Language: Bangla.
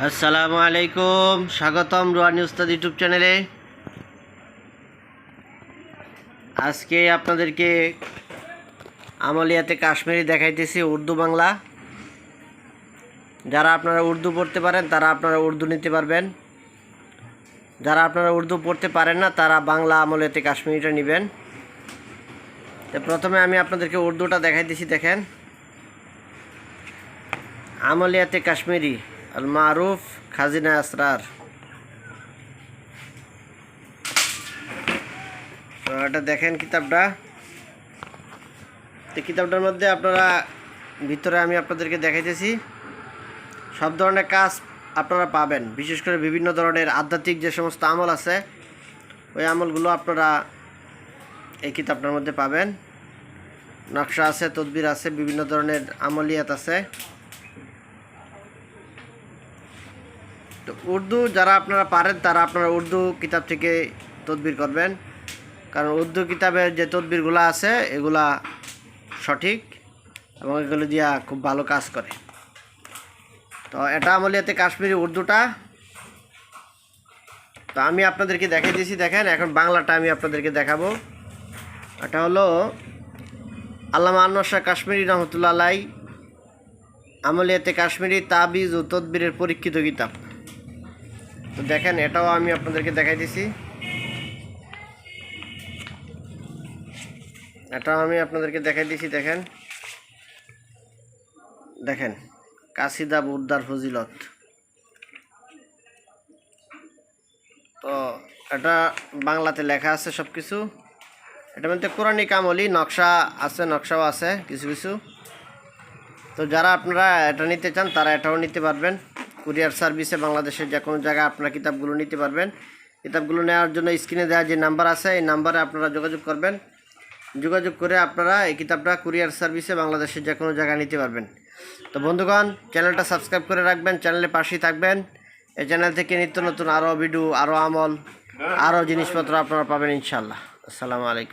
আসসালামু আলাইকুম। স্বাগতম রোয়ানি উস্তাদ ইউটিউব চ্যানেলে। আজকে আপনাদেরকে আমলিয়াতে কাশ্মীরি দেখাইতেছি উর্দু বাংলা। যারা আপনারা উর্দু পড়তে পারেন, তারা আপনারা উর্দু নিতে পারবেন। যারা আপনারা উর্দু পড়তে পারেন না, তারা বাংলা আমলিয়াতে কাশ্মীরিটা নেবেন। তো প্রথমে আমি আপনাদেরকে উর্দুটা দেখাইতেছি, দেখেন। আমলিয়াতে কাশ্মীরি। আল মারুফ খাজিনা আসরার। এটা দেখেন কিতাবটা। তো কিতাবটার মধ্যে আপনারা ভিতরে আমি আপনাদেরকে দেখাইতেছি। সব ধরনের কাজ আপনারা পাবেন, বিশেষ করে বিভিন্ন ধরনের আধ্যাত্মিক যে সমস্ত আমল আছে, ওই আমলগুলো আপনারা এই কিতাবটার মধ্যে পাবেন। নকশা আছে, তদবির আছে, বিভিন্ন ধরনের আমলিয়াত আছে। তো উর্দু যারা আপনারা পারেন, তারা আপনারা উর্দু কিতাব থেকে তদবির করবেন। কারণ উর্দু কিতাবের যে তদবিরগুলো আছে, এগুলা সঠিক এবং এগুলো দিয়া খুব ভালো কাজ করে। তো এটা আমলিয়াতে কাশ্মীরি উর্দুটা। তো আমি আপনাদেরকে দেখিয়ে দিয়েছি, দেখেন, এখন বাংলাটা আমি আপনাদেরকে দেখাবো। এটা হলো আল্লামা শাহ কাশ্মীরি রহমতুল্লাহ আলাই আমলিয়াতে কাশ্মীরি তাবিজ ও তদবিরের পরীক্ষিত কিতাব। তো দেখেন, এটাও আমি আপনাদেরকে দেখাই দিছি। এটাও আমি আপনাদেরকে দেখাই দিছি, দেখেন। দেখেন কাসিদা বুদ্দার ফজিলত। তো এটা বাংলাতে লেখা আছে সব কিছু এটা মধ্যে কোরআনিক আমলি নকশা আছে, নকশাও আছে, কিছু কিছু। তো যারা আপনারা এটা নিতে চান, তারা এটাও নিতে পারবেন। কুরিয়ার সার্ভিসে বাংলাদেশের যে কোনো জায়গায় আপনারা কিতাবগুলো নিতে পারবেন। কিতাবগুলো নেওয়ার জন্য স্ক্রিনে দেওয়া যে নাম্বার আছে, এই নাম্বারে আপনারা যোগাযোগ করবেন। যোগাযোগ করে আপনারা এই কিতাবটা কুরিয়ার সার্ভিসে বাংলাদেশের যে কোনো জায়গায় নিতে পারবেন। তো বন্ধুগণ, চ্যানেলটা সাবস্ক্রাইব করে রাখবেন চ্যানেলে পাশেই থাকবেন। এই চ্যানেল থেকে নিত্য নতুন আরও ভিডিও, আরও আমল, আরও জিনিসপত্র আপনারা পাবেন ইনশাল্লাহ আসসালামু আলাইকুম।